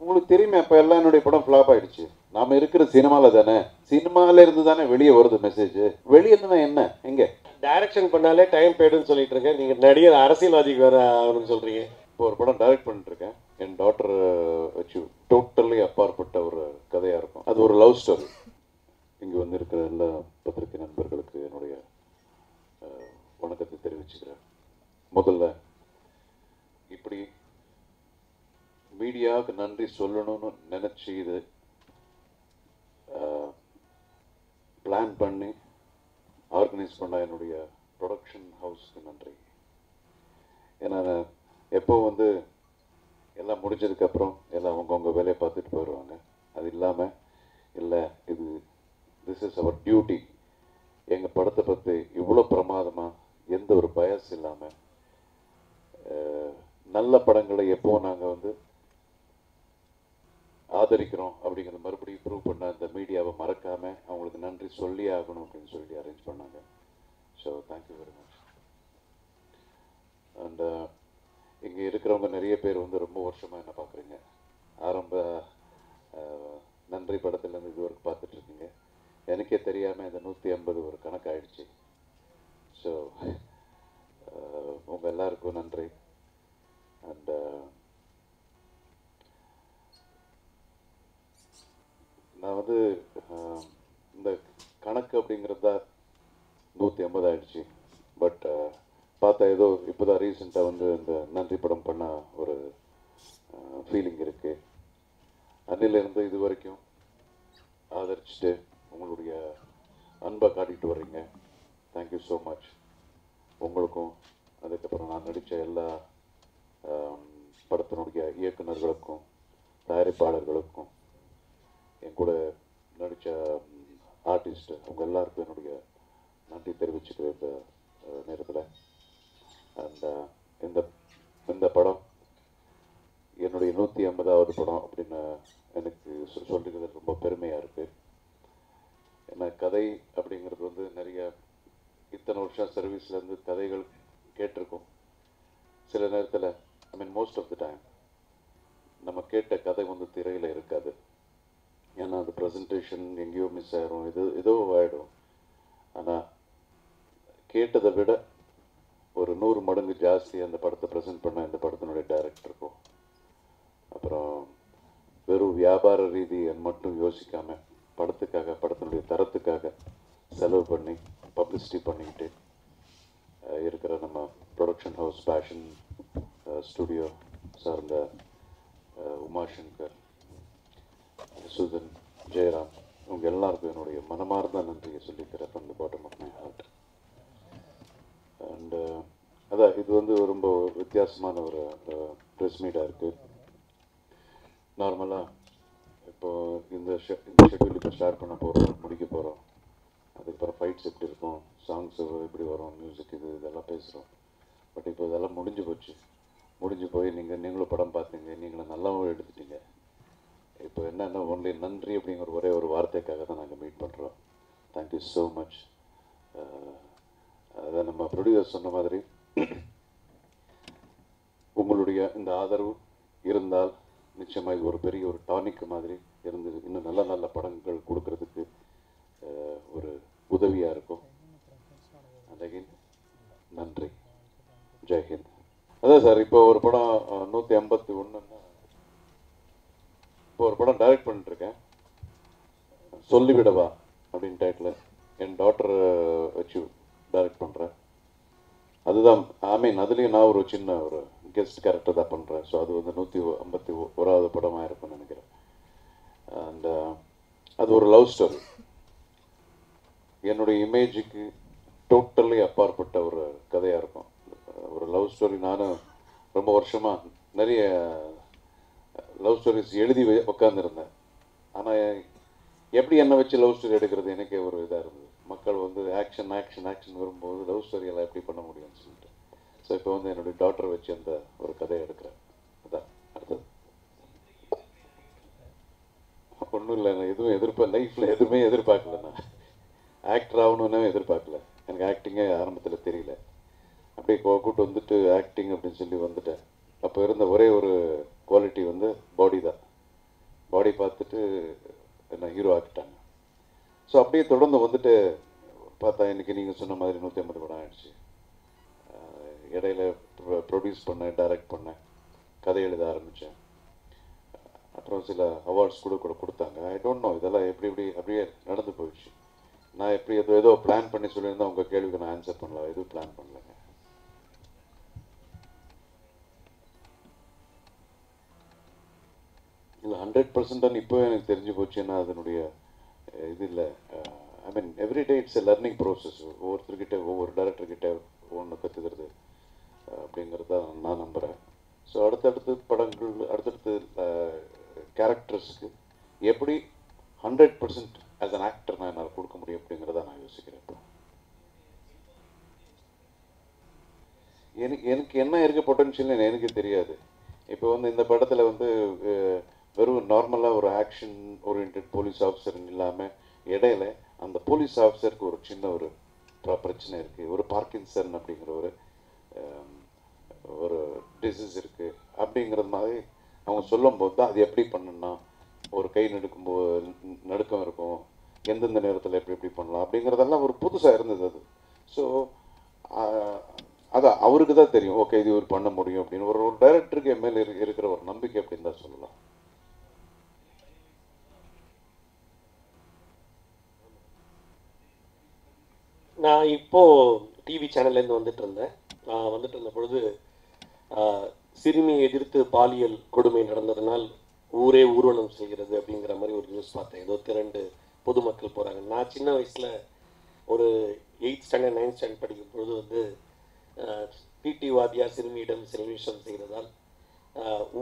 உங்களுக்கு தெரியுமே அப்போ எல்லாம் என்னுடைய படம் ஃப்ளாப் ஆயிடுச்சு. நாம இருக்கிற சினிமாவில் தானே? சினிமாவில் இருந்து தானே வெளியே வருது மெசேஜ் வெளியே இருந்தா என்ன? எங்க? டைரக்ஷன் பண்ணாலே டைம் போய்டுன்னு சொல்லிட்டு இருக்கேன். நீங்க நடிகர் அரசியல்வாதிக்கு வேற ஆகணும்னு சொல்றீங்க. இப்போ ஒரு படம் டைரக்ட் பண்ணிட்டு இருக்கேன். என் டாட்டர் வச்சு டோட்டலி அப்பாற்பட்ட ஒரு கதையாக இருக்கும். அது ஒரு லவ் ஸ்டோரி இங்கே வந்து இருக்கிற எல்லா பத்திரிகை நண்பர்களுக்கு என்னுடைய வணக்கத்தை தெரிவிச்சுக்கிறேன். முதல்ல இப்படி மீடியாவுக்கு நன்றி சொல்லணும்னு நினச்சி இது பிளான் பண்ணி ஆர்கனைஸ் பண்ண என்னுடைய ப்ரொடக்ஷன் ஹவுஸ்க்கு நன்றி. ஏன்னா எப்போ வந்து எல்லாம் முடிஞ்சதுக்கப்புறம் எல்லாம் அவங்கவுங்க வேலையை பார்த்துட்டு போயிடுவாங்க அது இல்லாமல் இல்லை இது திஸ் இஸ் அவர் டியூட்டி எங்கள் படத்தை பற்றி இவ்வளோ பிரமாதமாக எந்த ஒரு பயஸ் இல்லாமல் நல்ல படங்களை எப்போ நாங்கள் வந்து ஆதரிக்கிறோம் அப்படிங்கிறத மறுபடியும் ப்ரூவ் பண்ண இந்த மீடியாவை மறக்காமல் அவங்களுக்கு நன்றி சொல்லி ஆகணும் அப்படின்னு சொல்லி அரேஞ்ச் பண்ணாங்க. So thank you very much and இங்கே இருக்கிறவங்க நிறைய பேர் வந்து ரொம்ப வருஷமாக என்ன பார்க்குறீங்க? ஆரம்ப uh, நன்றி படத்துலேருந்து இது வரைக்கும் பார்த்துட்ருக்கீங்க. எனக்கே தெரியாமல் இந்த நூற்றி ஐம்பது ஒரு கணக்காயிடுச்சு. ஸோ uh, உங்கள் எல்லாருக்கும் நன்றி அண்ட் நான் வந்து இந்த கணக்கு அப்படிங்கிறது தான் நூற்றி ஐம்பது ஆயிடுச்சு. பட் பார்த்தா ஏதோ இப்போ தான் ரீசெண்டாக வந்து இந்த நன்றி படம் பண்ண ஒரு ஃபீலிங் இருக்குது அன்னிலிருந்து இது வரைக்கும் ஆதரிச்சுட்டு உங்களுடைய அன்பை காட்டிட்டு வர்றீங்க. தேங்க்யூ ஸோ மச் உங்களுக்கும் அதுக்கப்புறம் நான் நடித்த எல்லா படத்தினுடைய இயக்குனர்களுக்கும் தயாரிப்பாளர்களுக்கும் என் கூட நடித்த ஆர்டிஸ்ட் அவங்க எல்லாருக்கும் என்னுடைய நன்றி தெரிவிச்சுக்கிற இந்த நேரத்தில். அண்ட் இந்த இந்த படம் என்னுடைய நூற்றி ஐம்பதாவது படம் அப்படின்னு எனக்கு சொல்லிக்கிறது ரொம்ப பெருமையாக இருக்குது ஏன்னா கதை அப்படிங்கிறது வந்து நிறைய இத்தனை வருஷம் சர்வீஸ்லேருந்து கதைகள் கேட்டிருக்கோம். சில நேரத்தில் I mean most of the time நம்ம கேட்ட கதை வந்து திரையில் இருக்காது. ஏன்னா அது ப்ரெசன்டேஷன் எங்கேயோ மிஸ் ஆயிரும். இது ஏதோ ஆகிடும் ஆனால் கேட்டதை விட ஒரு நூறு மடங்கு ஜாஸ்தி அந்த படத்தை ப்ரெசென்ட் பண்ண இந்த படத்தினுடைய டைரக்டருக்கும் அப்புறம் வெறும் வியாபார ரீதியை மட்டும் யோசிக்காமல் படத்துக்காக படத்தினுடைய தரத்துக்காக செலவு பண்ணி பப்ளிசிட்டி பண்ணிக்கிட்டு இருக்கிற நம்ம ப்ரொடக்ஷன் ஹவுஸ் ஃபேஷன் ஸ்டுடியோ சார்ந்த அஹ், உமாசங்கர் சுதன் ஜெயராம் உங்க எல்லாருக்கும் என்னுடைய மனமார்ந்த நன்றியை சொல்லிக்கிறேன் from the bottom of my heart and அதான் இது வந்து ரொம்ப வித்தியாசமான ஒரு ப்ரெஸ் மீடாக இருக்குது நார்மலாக இப்போ இந்த ஷெ- இந்த ஷெட்யூல் இப்போ ஸ்டார்ட் பண்ண போகிறோம் முடிக்க போகிறோம் அதுக்கப்புறம் ஃபைட்ஸ் எப்படி இருக்கும் சாங்ஸ் எப்படி வரும் மியூசிக் இது இதெல்லாம் பேசுகிறோம் பட் இப்போ இதெல்லாம் முடிஞ்சு போச்சு. முடிஞ்சு போய் நீங்கள் நீங்களும் படம் பார்த்தீங்க நீங்களும் நல்லாவும் எடுத்துட்டீங்க. இப்போ என்னென்ன ஒன்லி நன்றி அப்படிங்கிற ஒரே ஒரு வார்த்தைக்காக தான் நாங்கள் மீட் பண்ணுறோம் தேங்க்யூ ஸோ மச் அதை நம்ம ப்ரொடியூசர் சொன்ன மாதிரி உங்களுடைய இந்த ஆதரவு இருந்தால் நிச்சயமாக இது ஒரு பெரிய ஒரு டானிக் மாதிரி இருந்து இன்னும் நல்ல நல்ல படங்கள் கொடுக்கறதுக்கு ஒரு உதவியாக இருக்கும். And நன்றி. ஜெய்ஹிந்த் அதான் சார் இப்போ ஒரு படம் நூற்றி ஐம்பத்தி ஒன்றுன்னா இப்போ ஒரு படம் டைரக்ட் பண்ணிட்டு இருக்கேன் சொல்லிவிடவா அப்படின்னு டைட்டில் என் டாக்டர் வச்சு டைரக்ட் பண்ணுறேன் அதுதான் ஐ மீன் அதுலேயும் நான் ஒரு சின்ன ஒரு கெஸ்ட் கேரக்டர் தான் பண்ணுறேன் ஸோ அது வந்து நூற்றி ஐம்பத்தி ஓராவது படமாக இருக்கும்னு நினைக்கிறேன். அண்ட் uh, அது ஒரு லவ் ஸ்டோரி என்னுடைய இமேஜுக்கு டோட்டலி அப்பாற்பட்ட ஒரு கதையாக இருக்கும். ஒரு லவ் ஸ்டோரி நானும் ரொம்ப வருஷமாக நிறைய லவ் ஸ்டோரிஸ் எழுதி உட்காந்துருந்தேன் ஆனால் எப்படி என்னை வச்சு லவ் ஸ்டோரி எடுக்கிறது? எனக்கே ஒரு இதாக இருந்தது. மக்கள் வந்து ஆக்ஷன் ஆக்ஷன் ஆக்ஷன் வரும்போது லவ் ஸ்டோரி எல்லாம் எப்படி பண்ண முடியும்னு சொல்லிட்டு. ஸோ இப்போ வந்து என்னுடைய டாக்டரை வச்சு அந்த ஒரு கதையை எடுக்கிறேன். அதான் அடுத்தது. ஒன்றும் இல்லை நான் எதுவும் எதிர்ப்ப லைஃப்பில் எதுவுமே எதிர்பார்க்கல நான். ஆக்டர் ஆகணும்னே எதிர்பார்க்கல. எனக்கு ஆக்டிங்கே ஆரம்பத்தில் தெரியல. அப்படியே கூப்பிட்டு கூட்டு வந்துட்டு ஆக்டிங் அப்படின்னு சொல்லி வந்துட்டேன். அப்போ இருந்த ஒரே ஒரு குவாலிட்டி வந்து பாடி தான். பாடி பார்த்துட்டு என்ன ஹீரோ ஆக்கிட்டாங்க. ஸோ அப்படியே தொடர்ந்து வந்துட்டு பார்த்தா இன்னைக்கு நீங்கள் சொன்ன மாதிரி நூற்றி ஐம்பது படம் ஆயிடுச்சு. இடையில ப்ரொடியூஸ் பண்ணேன் டைரக்ட் பண்ணேன். கதை எழுத ஆரம்பித்தேன் அப்புறம் சில அவார்ட்ஸ் கூட கூட கொடுத்தாங்க. ஐ டோன்ட் நோ இதெல்லாம் எப்படி எப்படி அப்படியே நடந்து போயிடுச்சு. நான் எப்படி ஏதோ ஏதோ பிளான் பண்ணி சொல்லியிருந்தா உங்கள் கேள்விக்கு நான் ஆன்சர் பண்ணல. எதுவும் பிளான் பண்ணல. ஹண்ட்ரட் பர்சன்ட் இப்போ எனக்கு தெரிஞ்சு போச்சுன்னா அதனுடைய இது இல்லை. I mean every day it's a learning process ஒவ்வொருத்தர்கிட்ட ஒவ்வொரு டேரக்டர்கிட்ட ஒன்று கற்றுக்கிறது அப்படிங்கிறத நான் நம்புகிறேன் ஸோ அடுத்தடுத்து படங்கள் அடுத்தடுத்து கேரக்டர்ஸ்க்கு எப்படி hundred percent as an actor நான் என்னால் கொடுக்க முடியும் அப்படிங்கிறத நான் யோசிக்கிறேன். இப்போ எனக்கு எனக்கு என்ன இருக்க பொட்டன்ஷியல்னு எனக்கு தெரியாது. இப்போ வந்து இந்த படத்தில் வந்து வெறும் நார்மலாக ஒரு ஆக்ஷன் ஓரியன்ட் போலீஸ் ஆஃபீஸர்னு இல்லாமல் இடையில அந்த போலீஸ் ஆஃபீஸருக்கு ஒரு சின்ன ஒரு பிரச்சனை இருக்குது ஒரு பார்க்கின்சன் அப்படிங்கிற ஒரு ஒரு டிசீஸ் இருக்குது அப்படிங்கிறது மாதிரி அவங்க சொல்லும்போது தான் அது எப்படி பண்ணணும்னா ஒரு கை நடுக்கும்போது நடுக்கம் இருக்கும். எந்தெந்த நேரத்தில் எப்படி எப்படி பண்ணலாம் அப்படிங்கிறதெல்லாம் ஒரு புதுசாக இருந்தது அது. ஸோ அதான் அவருக்கு தான் தெரியும். ஓகே இது இவர் பண்ண முடியும் அப்படின்னு. ஒரு ஒரு டைரக்டருக்கு மேலே இருக்கிற ஒரு நம்பிக்கை அப்படின்னு தான் சொல்லலாம். நான் இப்போ டிவி சேனல்லேருந்து வந்துட்டு இருந்தேன். நான் வந்துட்டு இருந்த பொழுது சிறுமியை எதிர்த்து பாலியல் கொடுமை நடந்ததனால் ஊரே ஊர்வலம் செய்கிறது அப்படிங்கிற மாதிரி ஒரு நியூஸ் பார்த்தேன். ஏதோ திரண்டு பொதுமக்கள் போகிறாங்க நான் சின்ன வயசில் ஒரு எயித் ஸ்டாண்டர்ட் நைன்த் ஸ்டாண்டர்ட் படிக்கும் பொழுது வந்து பிடி வாத்தியார் சிறுமியிடம் செல்விஷம் செய்ததால்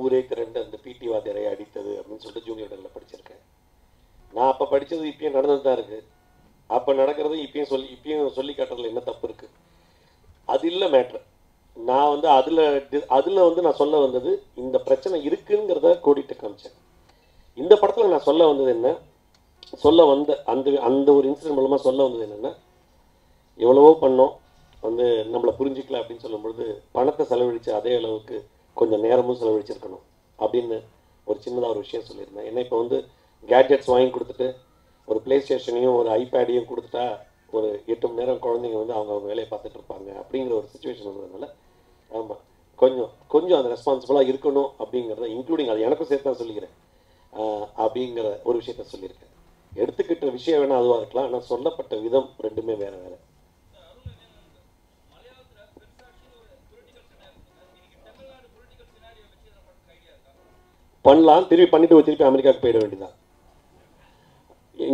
ஊரே திரண்டு அந்த பிடி வாத்தியாரை அடித்தது அப்படின்னு சொல்லிட்டு ஜூனியர் இடங்களில் படிச்சிருக்கேன். நான் அப்போ படித்தது இப்பயும் நடந்துட்டு தான் இருக்குது அப்போ நடக்கிறது இப்பயும் சொல்லி இப்பயும் சொல்லி காட்டுறதுல என்ன தப்பு இருக்குது அது இல்லை மேட்ரு நான் வந்து அதில் அதில் வந்து நான் சொல்ல வந்தது இந்த பிரச்சனை இருக்குங்கிறத கோடிட்டு காமிச்சேன். இந்த படத்தில் நான் சொல்ல வந்தது என்ன? சொல்ல வந்த அந்த அந்த ஒரு இன்சிடென்ட் மூலமாக சொல்ல வந்தது என்னென்னா எவ்வளவோ பண்ணோம் வந்து நம்மளை புரிஞ்சிக்கல அப்படின்னு சொல்லும் பொழுது பணத்தை செலவழித்து அதே அளவுக்கு கொஞ்சம் நேரமும் செலவழிச்சிருக்கணும் அப்படின்னு ஒரு சின்னதாக ஒரு விஷயம் சொல்லியிருந்தேன். ஏன்னா இப்போ வந்து கேட்ஜெட்ஸ் வாங்கி கொடுத்துட்டு ஒரு ப்ளே ஸ்டேஷனையும் ஒரு ஐபேடையும் கொடுத்துட்டா ஒரு எட்டு மணி நேரம் குழந்தைங்க வந்து அவங்க அவங்க வேலையை பார்த்துட்டு இருப்பாங்க அப்படிங்கிற ஒரு சுச்சுவேஷன் வந்ததுனால ஆமாம் கொஞ்சம் கொஞ்சம் அந்த ரெஸ்பான்சிபிளாக இருக்கணும் அப்படிங்கிறத இன்க்ளூடிங் அது எனக்கும் சேர்த்து தான் சொல்லிக்கிறேன். அப்படிங்கிற ஒரு விஷயத்த சொல்லியிருக்கேன். எடுத்துக்கிட்ட விஷயம் வேணால் அதுவாக இருக்கலாம். ஆனால் சொல்லப்பட்ட விதம் ரெண்டுமே வேறு வேறு. பண்ணலாம். திருப்பி பண்ணிட்டு திருப்பி அமெரிக்காவுக்கு போயிட வேண்டியதான்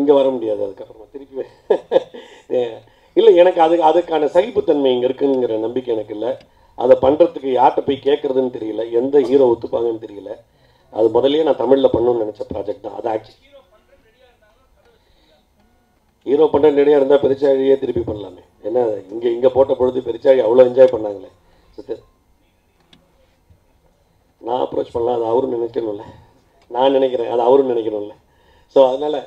இங்கே வர முடியாது அதுக்கப்புறமா திருப்பி இல்லை எனக்கு அது அதுக்கான சகிப்புத்தன்மை இங்கே இருக்குங்கிற நம்பிக்கை எனக்கு இல்லை. அதை பண்ணுறதுக்கு யார்கிட்ட போய் கேட்குறதுன்னு தெரியல. எந்த ஹீரோ ஒத்துப்பாங்கன்னு தெரியல. அது முதல்லயே நான் தமிழில் பண்ணணும்னு நினச்ச ப்ராஜெக்ட் தான். அது ஆக்சுவலி ஹீரோ பண்ணுற நிறையா இருந்தால் பெருச்சாழியே திருப்பி பண்ணலாமே. என்ன இங்கே இங்கே போட்ட பொழுது பெருச்சாழி அவ்வளோ என்ஜாய் பண்ணாங்களே. நான் அப்ரோச் பண்ணலாம். அது அவரும் நினைக்கணும்ல. நான் நினைக்கிறேன். அது அவரும் நினைக்கணும்ல. ஸோ அதனால்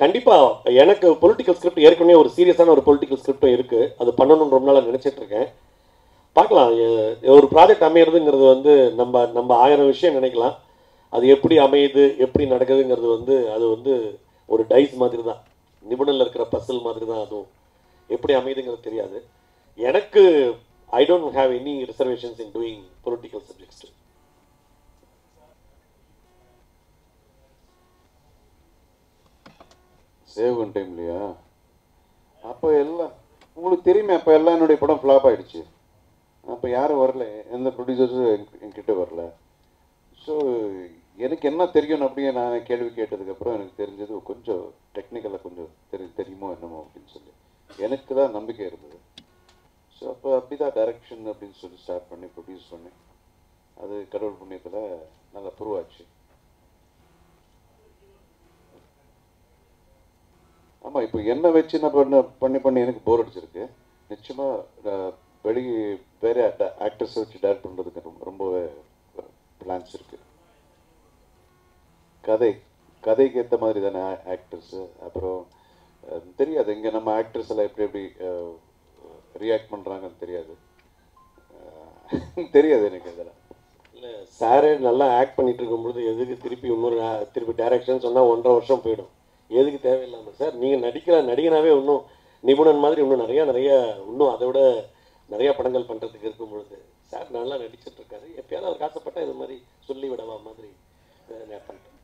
கண்டிப்பாக எனக்கு பொலிட்டிக்கல் ஸ்கிரிப்ட் ஏற்கனவே ஒரு சீரியஸான ஒரு பொலிட்டிக்கல் ஸ்கிரிப்டும் இருக்குது அது பண்ணணும்னு ரொம்ப நாளாக நினச்சிட்டு இருக்கேன். பார்க்கலாம். ஒரு ப்ராஜெக்ட் அமையிறதுங்கிறது வந்து நம்ம நம்ம ஆயிரம் விஷயம் நினைக்கலாம். அது எப்படி அமையுது எப்படி நடக்குதுங்கிறது வந்து அது வந்து ஒரு டைஸ் மாதிரி தான் நிபுணனில் இருக்கிற பசில் மாதிரி தான் அதுவும். எப்படி அமையுதுங்கிறது தெரியாது. எனக்கு I don't have any reservations in doing political subjects save one டைம்லையா அப்போ எல்லாம் உங்களுக்கு தெரியுமே அப்போ எல்லாம் என்னுடைய படம் ஃப்ளாப் ஆகிடுச்சு அப்போ யாரும் வரல. எந்த ப்ரொடியூசர்ஸும் என்கிட்ட வரல. ஸோ எனக்கு என்ன தெரியும் அப்படியே நான் கேள்வி கேட்டதுக்கப்புறம் எனக்கு தெரிஞ்சது கொஞ்சம் டெக்னிக்கலாக கொஞ்சம் தெரி தெரியுமோ என்னமோ அப்படின்னு சொல்லி. எனக்கு தான் நம்பிக்கை இருந்தது. ஸோ அப்போ அப்படி தான் டைரக்ஷன் அப்படின்னு சொல்லி ஸ்டார்ட் பண்ணி ப்ரொடியூஸ் பண்ணி அது கடவுள் புண்ணியத்தில் நல்லா ப்ரூவ் ஆச்சு. ஆமாம் இப்போ என்ன வச்சு நான் பண்ண பண்ணி பண்ணி எனக்கு போர் அடிச்சிருக்கு. நிச்சயமாக வெளி வேற ஆக்டர்ஸை வச்சு டைரக்ட் பண்ணுறதுக்கு ரொம்ப ரொம்பவே பிளான்ஸ் இருக்கு. கதை கதைக்கு ஏற்ற மாதிரி தானே ஆக்டர்ஸு அப்புறம் தெரியாது. இங்கே நம்ம ஆக்டர்ஸ் எல்லாம் எப்படி எப்படி ரியாக்ட் பண்ணுறாங்கன்னு தெரியாது. தெரியாது எனக்கு இதெல்லாம். இல்லை சாரே நல்லா ஆக்ட் பண்ணிட்டு இருக்கும்பொழுது எதுக்கு திருப்பி இன்னொரு திருப்பி டைரக்ஷன் சொன்னால் ஒன்றரை வருஷம் போயிடும். எதுக்கு தேவையில்லாமல் சார் நீங்கள் நடிக்கிற நடிகனாவே இன்னும் நிபுணன் மாதிரி இன்னும் நிறையா நிறையா இன்னும் அதை விட நிறையா படங்கள் பண்ணுறதுக்கு இருக்கும் பொழுது சார் நல்லா நடிச்சிட்ருக்காரு எப்பயாவது அவர் காசப்பட்டால் இது மாதிரி சொல்லி விடவா மாதிரி அஹ், நான் பண்ணிட்டேன்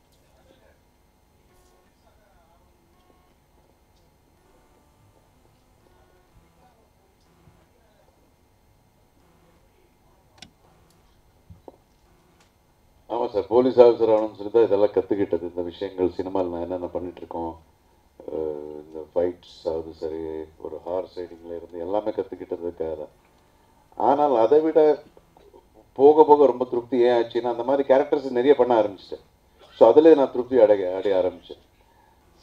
ஆமாம் சார் போலீஸ் ஆஃபீஸர் ஆகணும்னு சொல்லி தான் இதெல்லாம் கற்றுக்கிட்டது இந்த விஷயங்கள் சினிமாவில் நான் என்னென்ன பண்ணிட்டு இருக்கோம் இந்த ஃபைட்ஸ் ஆகுது சரி ஒரு ஹார்ஸ் ரைடிங்கில் இருந்து எல்லாமே கற்றுக்கிட்டதுக்காக தான் ஆனால் அதை விட போக போக ரொம்ப திருப்தி ஏன் ஆச்சுன்னா அந்த மாதிரி கேரக்டர்ஸ் நிறைய பண்ண ஆரம்பிச்சிட்டேன். ஸோ அதில் நான் திருப்தி அடைய அடைய ஆரம்பித்தேன்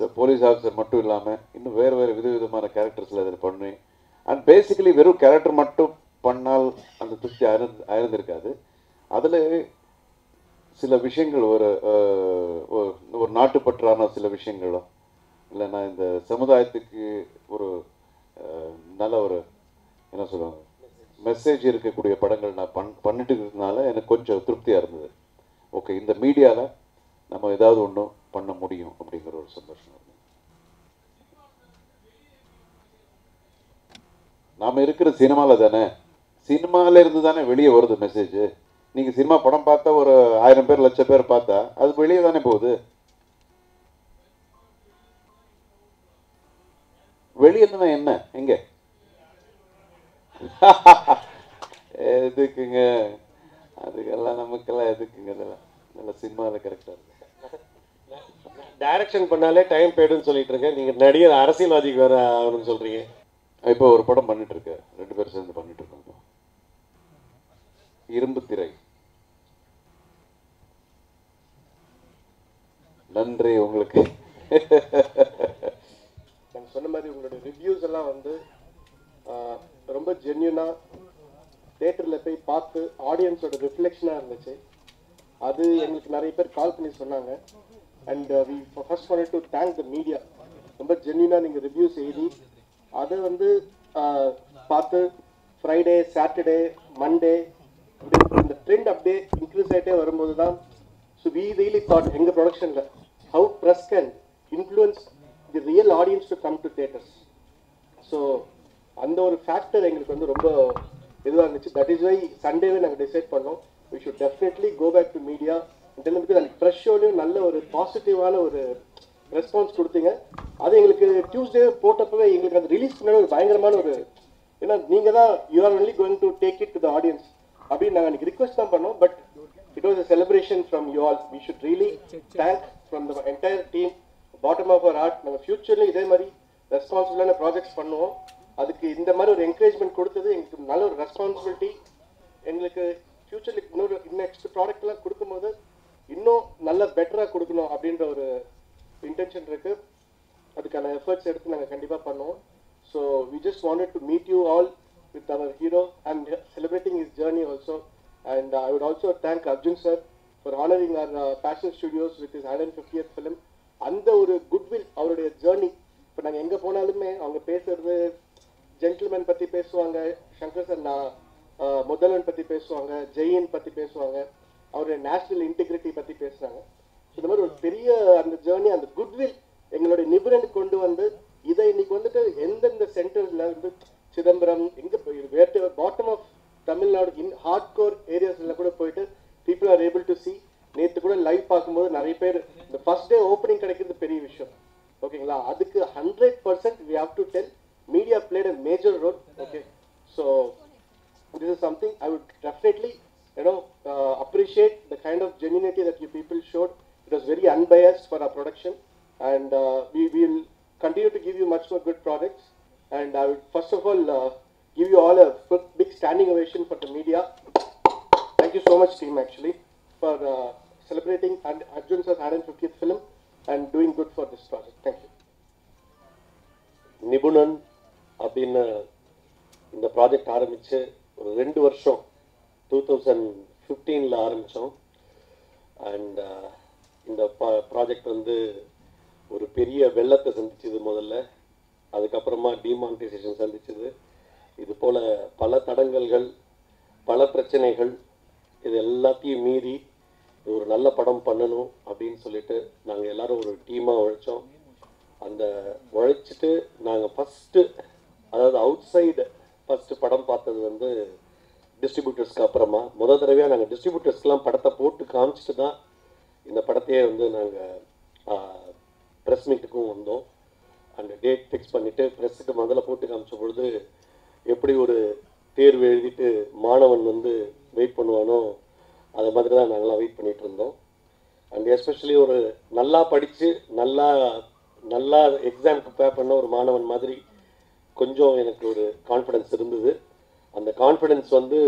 ஸோ போலீஸ் ஆஃபீஸர் மட்டும் இல்லாமல் இன்னும் வேறு வேறு விதவிதமான கேரக்டர்ஸில் அதில் பண்ணி அண்ட் பேசிக்கலி வெறும் கேரக்டர் மட்டும் பண்ணால் அந்த திருப்தி ஆயிருந்து ஆயிருந்திருக்காது அதில் சில விஷயங்கள் ஒரு ஒரு நாட்டுப்பற்றான சில விஷயங்களோ? இல்லைன்னா இந்த சமுதாயத்துக்கு ஒரு நல்ல ஒரு என்ன சொல்லுவாங்க மெசேஜ் இருக்கக்கூடிய படங்கள் நான் பண் பண்ணிட்டு இருக்கிறதுனால எனக்கு கொஞ்சம் திருப்தியாக இருந்தது. ஓகே இந்த மீடியாவில் நம்ம ஏதாவது ஒன்றும் பண்ண முடியும் அப்படிங்கிற ஒரு சந்தோஷம். இருந்தது நாம் இருக்கிற சினிமாவில் தானே? சினிமாவில் இருந்து தானே வெளியே வருது மெசேஜ் நீங்கள் சினிமா படம் பார்த்தா ஒரு ஆயிரம் பேர் லட்சம் பேர் பார்த்தா அது வெளியே தானே போகுது? வெளியே இருந்தா என்ன? எங்க? எதுக்குங்க? அதுக்கெல்லாம் நமக்கெல்லாம் எதுக்குங்க? இதெல்லாம் நல்ல சினிமாவில் கரெக்டாக இருக்கு டைரக்ஷன் பண்ணாலே டைம் போயிடும்னு சொல்லிட்டு இருக்கேன். நீங்கள் நடிகர் அரசியல்வாதிக்கு வேற ஆகணும்னு சொல்கிறீங்க இப்போ ஒரு படம் பண்ணிட்டு இருக்கேன் ரெண்டு பேரும் சேர்ந்து பண்ணிட்டு இருக்கோம். இரும்பு திரை நன்றி உங்களுக்கு. நான் சொன்ன மாதிரி உங்களுடைய ரிவ்யூஸ் எல்லாம் வந்து ரொம்ப ஜென்யூனாக தேட்டரில் போய் பார்த்து ஆடியன்ஸோட ரிஃப்ளெக்ஷனாக இருந்துச்சு. அது எங்களுக்கு நிறைய பேர் கால் பண்ணி சொன்னாங்க. And we first wanted to thank the media ரொம்ப ஜென்யூனாக நீங்கள் ரிவ்யூஸ் எழுதி அதை வந்து பார்த்து ஃப்ரைடே சாட்டர்டே மண்டே இந்த ட்ரெண்ட் அப்படியே இன்க்ரீஸ் ஆகிட்டே வரும்போது தான் ஸோ வி ரியலி தாட் எங்கள் ப்ரொடக்ஷனில் how press can influence the real audience to come to theatres so அந்த ஒரு ஃபேக்டர் எங்களுக்கு வந்து ரொம்ப இதுவாக இருந்துச்சு. தட் இஸ் வை சண்டேவே நாங்கள் டிசைட் பண்ணோம் we should definitely go back to media because அந்த ப்ரெஷ் ஷோலையும் நல்ல ஒரு பாசிட்டிவான ஒரு ரெஸ்பான்ஸ் கொடுத்தீங்க. அது எங்களுக்கு டியூஸ்டே போட்டப்பவே எங்களுக்கு அது ரிலீஸ் பண்ண ஒரு பயங்கரமான ஒரு ஏன்னா நீங்கள் தான் you are only going to take it to the audience அப்படின்னு நாங்கள் அன்றைக்கி ரிக்வஸ்ட் தான் பண்ணோம். But it was a celebration from you all we should really thank from the entire team bottom of our heart நாங்கள் ஃபியூச்சர்லேயும் இதே மாதிரி ரெஸ்பான்சிபிளான projects பண்ணுவோம். அதுக்கு இந்த மாதிரி ஒரு என்கரேஜ்மெண்ட் கொடுத்தது எங்களுக்கு நல்ல ஒரு ரெஸ்பான்சிபிலிட்டி எங்களுக்கு ஃபியூச்சரில் இன்னொரு நெக்ஸ்ட் ப்ராடக்ட்லாம் கொடுக்கும்போது இன்னும் நல்ல பெட்டராக கொடுக்கணும் அப்படின்ற ஒரு இன்டென்ஷன் இருக்கு. அதுக்கான எஃபர்ட்ஸ் எடுத்து நாங்கள் கண்டிப்பாக பண்ணுவோம். So we just wanted to meet you all with our hero and celebrating his journey also and I would also thank Arjun sir for honouring our Passion Studios with his hundred fiftieth film அந்த ஒரு goodwill அவருடைய journey இப்போ நாங்கள் எங்கே போனாலுமே அவங்க பேசுறது ஜென்டில்மேன் பற்றி பேசுவாங்க சங்கர் சார் நான் uh, முதல்வன் பற்றி பேசுவாங்க ஜெயின் பற்றி பேசுவாங்க அவருடைய நேஷனல் இன்டெகிரிட்டி பற்றி பேசுகிறாங்க இந்த மாதிரி ஒரு பெரிய அந்த ஜேர்னி அந்த குட்வில் எங்களுடைய நிபுணன் கொண்டு வந்து இதை இன்னைக்கு வந்துட்டு எந்தெந்த சென்டர்ஸ்ல வந்து சிதம்பரம் எங்க வேட்டு bottom of Tamil Nadu in hard core ஏரியாஸ்ல கூட போயிட்டு people are able to see நேத்து கூட லைவ் பார்க்கும்போது நிறைய பேர் இந்த ஃபர்ஸ்ட் டே ஓப்பனிங் கிடைக்கிறது பெரிய விஷயம் ஓகேங்களா அதுக்கு hundred percent we have to tell media played a major role okay so this is something I would definitely, you know, uh, appreciate the kind of genuinity that you people showed. It was very unbiased for our production, and uh, we will continue to give you much more good products. And I would first of all uh, give you all a big- big standing ovation for the media. Thank you so much, team, actually, for uh, celebrating Arjun's 150th film and doing good for this project. Thank you. Nibunan அப்படின்னு இந்த project ஆரம்பித்து ஒரு ரெண்டு வருஷம் two thousand ஃபிஃப்டீனில் ஆரம்பித்தோம் and இந்த project வந்து ஒரு பெரிய வெள்ளத்தை சந்திச்சது முதல்ல அதுக்கப்புறமா டிமானிட்டைசேஷன் சந்திச்சது இது போல் பல தடங்கல்கள் பல பிரச்சனைகள் இது எல்லாத்தையும் மீறி ஒரு நல்ல படம் பண்ணணும் அப்படின்னு சொல்லிட்டு நாங்கள் எல்லாரும் ஒரு டீமாக உழைச்சோம். அந்த உழைச்சிட்டு நாங்கள் ஃபஸ்ட்டு அதாவது அவுட் சைடு ஃபஸ்ட்டு படம் பார்த்தது வந்து டிஸ்ட்ரிபியூட்டர்ஸ்க்கு அப்புறமா. முத தடவையாக நாங்கள் டிஸ்ட்ரிபியூட்டர்ஸ்லாம் படத்தை போட்டு காமிச்சிட்டு தான் இந்த படத்தையே வந்து நாங்கள் ப்ரெஸ் மீட்டுக்கும் வந்தோம். அந்த டேட் ஃபிக்ஸ் பண்ணிவிட்டு ப்ரெஸ்ஸுக்கு முதல்ல போட்டு காமிச்ச பொழுது எப்படி ஒரு தேர்வு எழுதிட்டு மாணவன் வந்து வெயிட் பண்ணுவானோ அதை மாதிரி தான் நாங்களாம் வெயிட் பண்ணிட்டு இருந்தோம். அண்ட் எஸ்பெஷலி ஒரு நல்லா படித்து நல்லா நல்லா எக்ஸாம் ப்ரிப்பேர் பண்ண ஒரு மாணவன் மாதிரி கொஞ்சம் எனக்கு ஒரு கான்ஃபிடென்ஸ் இருந்தது. அந்த கான்ஃபிடன்ஸ் வந்து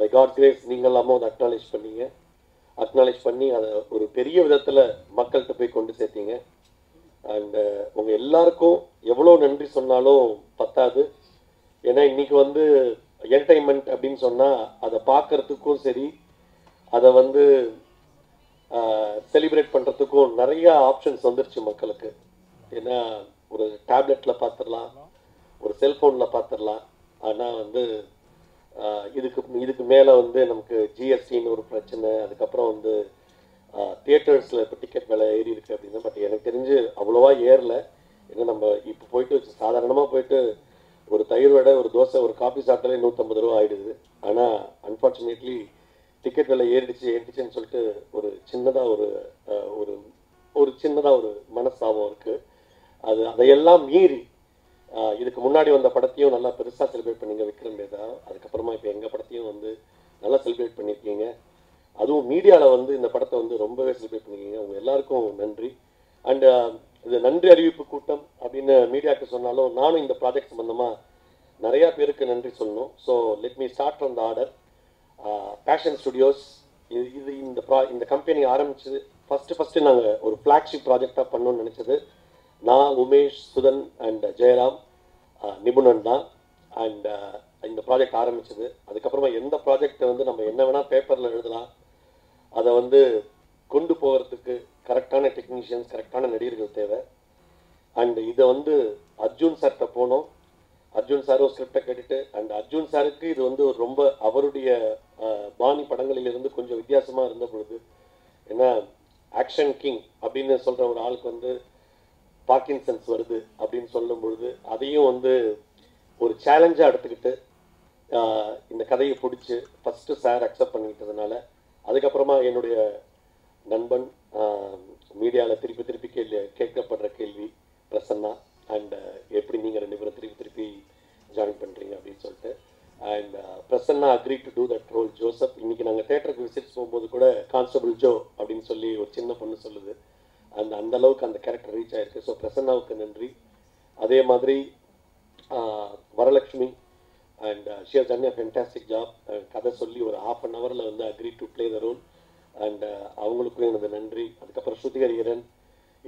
பை காட் கிரேஸ் நீங்களாமோ அதை அக்னாலேஜ் பண்ணீங்க. அக்னாலேஜ் பண்ணி அதை ஒரு பெரிய விதத்தில் மக்கள்கிட்ட போய் கொண்டு சேர்த்தீங்க. அண்ட் உங்கள் எல்லாருக்கும் எவ்வளோ நன்றி சொன்னாலும் பத்தாது. ஏன்னா இன்றைக்கி வந்து என்டர்டைன்மெண்ட் அப்படின்னு சொன்னால் அதை பார்க்கறதுக்கும் சரி அதை வந்து செலிப்ரேட் பண்ணுறதுக்கும் நிறைய ஆப்ஷன்ஸ் வந்துருச்சு மக்களுக்கு. ஏன்னா ஒரு டேப்லெட்டில் பார்த்துடலாம் ஒரு செல்ஃபோனில் பார்த்துடலாம் ஆனால் வந்து இதுக்கு இதுக்கு மேலே வந்து நமக்கு ஜிஎஸ்டின்னு ஒரு பிரச்சனை அதுக்கப்புறம் வந்து தியேட்டர்ஸில் இப்போ டிக்கெட் விலை ஏறி இருக்கு அப்படின்னா. பட் எனக்கு தெரிஞ்சு அவ்வளோவா ஏறல. ஏன்னா நம்ம இப்போ போயிட்டு சாதாரணமாக போயிட்டு ஒரு தயிர் வடை ஒரு தோசை ஒரு காஃபி சாப்பிட்டாலே நூற்றம்பது ரூபா ஆகிடுது ஆனால் அன்ஃபார்ச்சுனேட்லி டிக்கெட் விலை ஏறிடுச்சு ஏறிடுச்சுன்னு சொல்லிட்டு ஒரு சின்னதாக ஒரு ஒரு ஒரு சின்னதாக ஒரு மனஸ்தாபம் இருக்குது அது அதையெல்லாம் மீறி இதுக்கு முன்னாடி வந்த படத்தையும் நல்லா பெருசாக செலிப்ரேட் பண்ணீங்க விக்ரம் வேதா. அதுக்கப்புறமா இப்போ எங்கள் படத்தையும் வந்து நல்லா செலிப்ரேட் பண்ணியிருக்கீங்க. அதுவும் மீடியாவில் வந்து இந்த படத்தை வந்து ரொம்பவே செலிப்ரேட் பண்ணியிருக்கீங்க. உங்கள் எல்லாருக்கும் நன்றி. அண்டு இது நன்றி அறிவிப்பு கூட்டம் அப்படின்னு மீடியாவுக்கு சொன்னாலும் நானும் இந்த ப்ராஜெக்ட் சம்மந்தமாக நிறையா பேருக்கு நன்றி சொல்லணும். So let me start from the order Passion Studios இது இது இந்த ப்ரா இந்த கம்பெனி ஆரம்பிச்சது ஃபஸ்ட்டு ஃபஸ்ட்டு நாங்கள் ஒரு ஃப்ளாக்ஷிப் ப்ராஜெக்டாக பண்ணணும்னு நினச்சது. நான் உமேஷ் சுதன் அண்ட் ஜெயராம் நிபுணன் தான். அண்ட் இந்த ப்ராஜெக்ட் ஆரம்பிச்சது. அதுக்கப்புறமா எந்த ப்ராஜெக்டை வந்து நம்ம என்ன வேணால் பேப்பரில் எழுதலாம். அதை வந்து கொண்டு போகிறதுக்கு கரெக்டான டெக்னீஷியன்ஸ் கரெக்டான நடிகர்கள் தேவை. அண்ட் இதை வந்து அர்ஜுன் சார்கிட்ட போனோம். அர்ஜுன் சாரும் ஸ்கிரிப்டை கேட்டுட்டு அண்ட் அர்ஜுன் சாருக்கு இது வந்து ஒரு ரொம்ப அவருடைய அஹ், பாணி படங்களிலிருந்து கொஞ்சம் வித்தியாசமாக இருந்த பொழுது ஏன்னா ஆக்ஷன் கிங் அப்படின்னு சொல்கிற ஒரு ஆளுக்கு வந்து பார்க்கின்சன்ஸ் வருது அப்படின்னு சொல்லும் பொழுது அதையும் வந்து ஒரு சேலஞ்சாக எடுத்துக்கிட்டு இந்த கதையை பிடிச்சி ஃபஸ்ட்டு சார் அக்செப்ட் பண்ணிக்கிட்டதுனால அதுக்கப்புறமா என்னுடைய நண்பன் மீடியாவில் திருப்பி திருப்பி கேள்வி கேட்கப்படுற கேள்வி பிரசன்னா அண்ட் uh, எப்படி நீங்கள் ரெண்டு பேரும் திருப்பி திருப்பி ஜாயின் பண்ணுறீங்க அப்படின்னு சொல்லிட்டு. And uh, Prasanna agree to do that role Joseph இன்னைக்கு நாங்கள் தேட்டருக்கு விசிட்ஸ் போகும்போது கூட கான்ஸ்டபிள் ஜோ அப்படின்னு சொல்லி ஒரு சின்ன பொண்ணு சொல்லுது. அந்த அந்த அளவுக்கு அந்த கேரக்டர் ரீச் ஆயிருக்கு. ஸோ பிரசன்னாவுக்கு நன்றி. அதே மாதிரி uh, Varalakshmi and she has done fantastic job கதை சொல்லி ஒரு ஹாஃப் அன் ஹவரில் வந்து agree to play the role and அவங்களுக்கும் எனது நன்றி. அதுக்கப்புறம் ஸ்ருதிகரிகரன்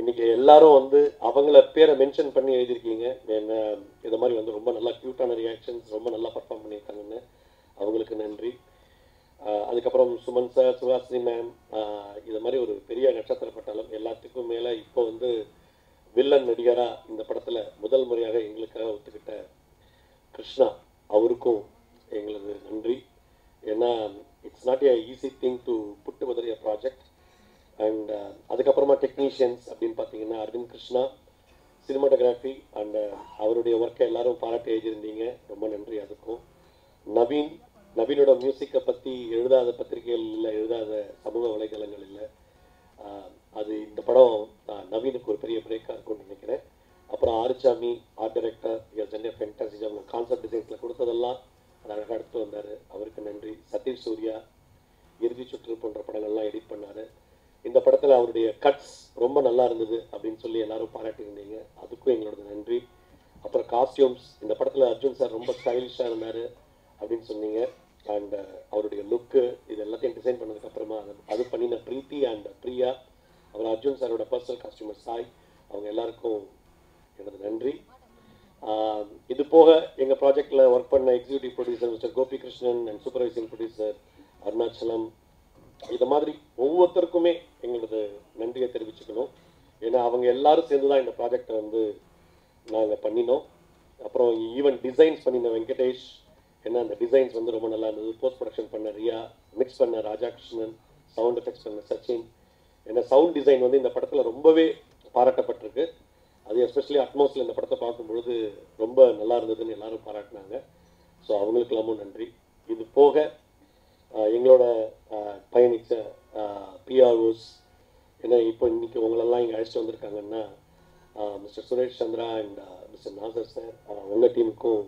இன்னைக்கு எல்லாரும் வந்து அவங்கள பேரை மென்ஷன் பண்ணி எழுதியிருக்கீங்க. என்ன மாதிரி வந்து ரொம்ப நல்லா க்யூட்டான ரியாக்ஷன்ஸ் ரொம்ப நல்லா பர்ஃபார்ம் பண்ணியிருக்காங்கன்னு அவங்களுக்கு நன்றி. அதுக்கப்புறம் சுமன் சார் சுஹாசினி மேம் இது மாதிரி ஒரு பெரிய நட்சத்திர பட்டாளம் எல்லாத்துக்கும் மேலே இப்போ வந்து வில்லன் நடிகராக இந்த படத்தில் முதல் முறையாக எங்களுக்காக ஒத்துக்கிட்ட கிருஷ்ணா அவருக்கும் எங்களது நன்றி. ஏன்னா it's not a easy thing to put முதலிய ப்ராஜெக்ட் அண்ட் uh, அதுக்கப்புறமா டெக்னீஷியன்ஸ் அப்படின்னு பார்த்தீங்கன்னா அரவிந்த் கிருஷ்ணா சினிமாட்டோகிராஃபி அண்ட் அவருடைய ஒர்க்கை எல்லாரும் பாராட்டி எழுதியிருந்தீங்க. ரொம்ப நன்றி அதுக்கும். நவீன் நவீனோட மியூசிக்கை பற்றி எழுதாத பத்திரிகைகள் இல்லை எழுதாத சமூக வலைதளங்கள் இல்லை. அது இந்த படம் நவீனுக்கு ஒரு பெரிய பிரேக்காக இருக்கும்னு நினைக்கிறேன். அப்புறம் ஆறுச்சாமி ஆர்ட் டைரக்டர் ஜென்ன ஃபென்டாசி கான்செப்ட் டிசைன்ஸில் கொடுத்ததெல்லாம் அதை அழகாக எடுத்து வந்தார். அவருக்கு நன்றி. சதீஷ் சூர்யா இறுதி சுற்று போன்ற படங்கள்லாம் எடிட் பண்ணார். இந்த படத்தில் அவருடைய கட்ஸ் ரொம்ப நல்லா இருந்தது அப்படின்னு சொல்லி எல்லாரும் பாராட்டியிருந்தீங்க. அதுக்கும் எங்களோட நன்றி. அப்புறம் காஸ்டியூம்ஸ் இந்த படத்தில் அர்ஜுன் சார் ரொம்ப ஸ்டைலிஷாக இருந்தார் அப்படின்னு சொன்னீங்க. அண்ட் uh, அவருடைய லுக்கு இது எல்லாத்தையும் டிசைன் பண்ணதுக்கப்புறமா அது அது பண்ணின பிரீத்தி அண்ட் பிரியா அப்புறம் அர்ஜுன் சாரோட பர்சனல் காஸ்டியூமர் சாய் அவங்க எல்லாருக்கும் எனது நன்றி. இது போக எங்கள் ப்ராஜெக்டில் ஒர்க் பண்ண executive producer mister Gopi Krishnan and supervising producer Arunachalam இது மாதிரி ஒவ்வொருத்தருக்குமே எங்களது நன்றியை தெரிவிச்சுக்கணும். ஏன்னா அவங்க எல்லாரும் சேர்ந்து தான் இந்த ப்ராஜெக்டை வந்து நாங்கள் பண்ணினோம். அப்புறம் ஈவன் டிசைன்ஸ் பண்ணின வெங்கடேஷ் ஏன்னா அந்த டிசைன்ஸ் வந்து ரொம்ப நல்லா இருந்தது. போஸ்ட் ப்ரொடக்ஷன் பண்ண ரியா மிக்ஸ் பண்ண ராஜா கிருஷ்ணன் சவுண்ட் எஃபெக்ட்ஸ் பண்ண சச்சின். ஏன்னா சவுண்ட் டிசைன் வந்து இந்த படத்தில் ரொம்பவே பாராட்டப்பட்டிருக்கு. அது எஸ்பெஷலி அட்மாஸில் இந்த படத்தை பார்க்கும்பொழுது ரொம்ப நல்லா இருந்ததுன்னு எல்லாரும் பாராட்டினாங்க. ஸோ அவங்களுக்கெல்லாமும் நன்றி. இது போக எங்களோட பயணித்த பிஆர்ஓஸ் ஏன்னா இப்போ இன்னைக்கு உங்களெல்லாம் இங்கே அழைச்சிட்டு வந்திருக்காங்கன்னா mister Suresh Chandra and mister Nasser sir உங்கள் டீமுக்கும்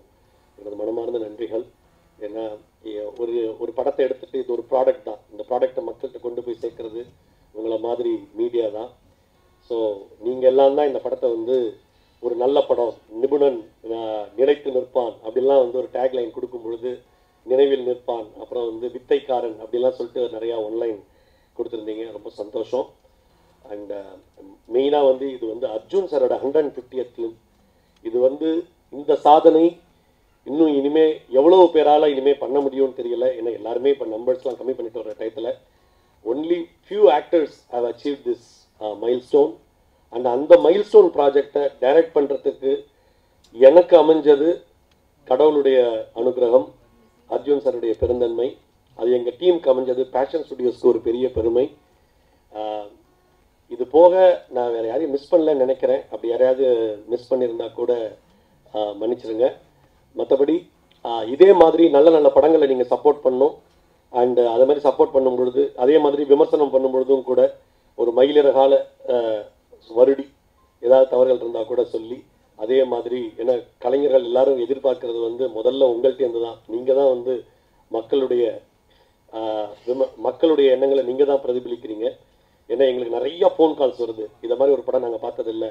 எனது மனமார்ந்த நன்றிகள். ஏன்னா ஒரு ஒரு படத்தை எடுத்துகிட்டு இது ஒரு ப்ராடக்ட் தான். இந்த ப்ராடக்ட்டை மக்கள்கிட்ட கொண்டு போய் சேர்க்கறது உங்களை மாதிரி மீடியா தான். ஸோ நீங்கள் எல்லாம் தான் இந்த படத்தை வந்து ஒரு நல்ல படம் நிபுணன் நிலைத்து நிற்பான் அப்படிலாம் வந்து ஒரு டேக்லைன் கொடுக்கும் பொழுது நினைவில் நிற்பான். அப்புறம் வந்து வித்தைக்காரன் அப்படிலாம் சொல்லிட்டு நிறையா ஒன்லைன் கொடுத்துருந்தீங்க. ரொம்ப சந்தோஷம். அண்ட் மெயினாக uh, வந்து இது வந்து அர்ஜுன் சாரோட ஹண்ட்ரட் அண்ட் ஃபிஃப்டியத் இது வந்து இந்த சாதனை இன்னும் இனிமே எவ்வளோ பேரால் இனிமேல் பண்ண முடியும்னு தெரியல. ஏன்னா எல்லாருமே இப்போ நம்பர்ஸ்லாம் கம்மி பண்ணிட்டு வர டயத்தில் only few actors how achieve this milestone and அந்த மைல் ஸ்டோன் ப்ராஜெக்டை டைரக்ட் பண்ணுறதுக்கு எனக்கு அமைஞ்சது கடவுளுடைய அனுகிரகம். அர்ஜுன் சாருடைய பெருந்தன்மை அது எங்கள் டீம் கமைஞ்சது பேஷன் ஸ்டுடியோஸ்க்கு ஒரு பெரிய பெருமை. இது போக நான் வேறு யாரையும் மிஸ் பண்ணலன்னு நினைக்கிறேன். அப்படி யாரையாவது மிஸ் பண்ணியிருந்தா கூட மன்னிச்சிருங்க. மன்னிச்சிடுங்க மற்றபடி இதே மாதிரி நல்ல நல்ல படங்களை நீங்கள் சப்போர்ட் பண்ணும் அண்ட் அதை மாதிரி சப்போர்ட் பண்ணும் பொழுது அதே மாதிரி விமர்சனம் பண்ணும் பொழுதும் கூட ஒரு மயிலிறகால கால வருடி ஏதாவது தவறுகள் இருந்தால் கூட சொல்லி அதே மாதிரி ஏன்னா கலைஞர்கள் எல்லாரும் எதிர்பார்க்கறது வந்து முதல்ல உங்கள்கிட்ட தான் நீங்கள் தான் வந்து மக்களுடைய விம- மக்களுடைய எண்ணங்களை நீங்கள் தான் பிரதிபலிக்கிறீங்க. ஏன்னா எங்களுக்கு நிறைய ஃபோன் கால்ஸ் வருது. இதை மாதிரி ஒரு படம் நாங்கள் பார்த்ததில்ல.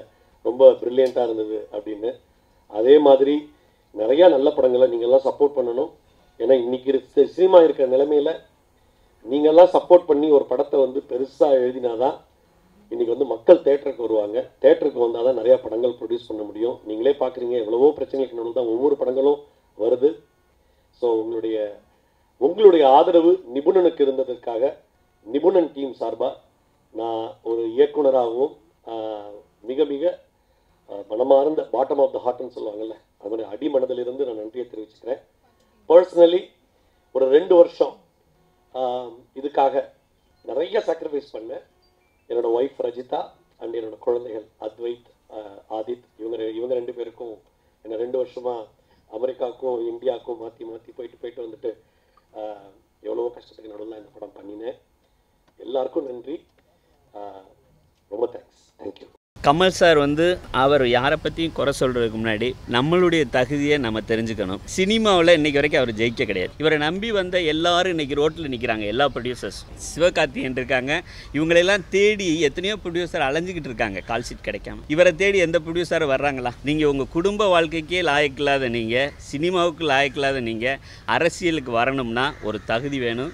ரொம்ப ப்ரில்லியண்ட்டாக இருந்தது அப்படின்னு. அதே மாதிரி நிறையா நல்ல படங்களை நீங்கள்லாம் சப்போர்ட் பண்ணணும். ஏன்னா இன்னைக்கு இருக்க சினிமா இருக்கிற நிலைமையில நீங்கள்லாம் சப்போர்ட் பண்ணி ஒரு படத்தை வந்து பெருசாக எழுதினாதான் இன்னைக்கு வந்து மக்கள் தேட்டருக்கு வருவாங்க. தேட்டருக்கு வந்தால் தான் நிறையா படங்கள் ப்ரொடியூஸ் பண்ண முடியும். நீங்களே பார்க்குறீங்க எவ்வளவோ பிரச்சனைகளுக்கு நடுவில் தான் ஒவ்வொரு படங்களும் வருது. ஸோ உங்களுடைய உங்களுடைய ஆதரவு நிபுணனுக்கு இருந்ததற்காக நிபுணன் டீம் சார்பாக நான் ஒரு இயக்குனராகவும் மிக மிக மனமார்ந்த பாட்டம் ஆஃப் த ஹார்ட்னு சொல்லுவாங்கல்ல அது மாதிரி அடிமனதிலிருந்து நான் நன்றியை தெரிவிச்சுக்கிறேன். பர்சனலி ஒரு ரெண்டு வருஷம் இதுக்காக நிறைய சாக்ரிஃபைஸ் பண்ணேன். என்னோட ஒய்ஃப் ரஜிதா அண்ட் என்னோட குழந்தைகள் அத்வைத் ஆதித் இவங்க இவங்க ரெண்டு பேருக்கும் என்ன ரெண்டு வருஷமா அமெரிக்காவுக்கும் இந்தியாவுக்கும் மாற்றி மாற்றி போயிட்டு போயிட்டு வந்துட்டு எவ்வளவோ கஷ்டத்துக்கு நடுவில் இந்த படம் பண்ணினேன். எல்லாருக்கும் நன்றி. ரொம்ப தேங்க்ஸ் தேங்க்யூ கமல் சார் வந்து அவர் யாரை பற்றியும் குறை சொல்கிறதுக்கு முன்னாடி நம்மளுடைய தகுதியை நம்ம தெரிஞ்சுக்கணும். சினிமாவில் இன்னைக்கு வரைக்கும் அவர் ஜெயிக்க கிடையாது. இவரை நம்பி வந்த எல்லாரும் இன்னைக்கு ரோட்டில் நிற்கிறாங்க எல்லா ப்ரொடியூசர்ஸ் சிவகார்த்திகேயன் இருக்காங்க. இவங்களெல்லாம் தேடி எத்தனையோ ப்ரொடியூசர் அலைஞ்சிக்கிட்டு இருக்காங்க. கால் ஷீட் கிடைக்காம. இவரை தேடி எந்த ப்ரொடியூசர் வர்றாங்களா? நீங்கள் உங்கள் குடும்ப வாழ்க்கைக்கே லாயக்கில்லாத நீங்கள் சினிமாவுக்கு லாயக்கில்லாத நீங்கள் அரசியலுக்கு வரணும்னா ஒரு தகுதி வேணும்.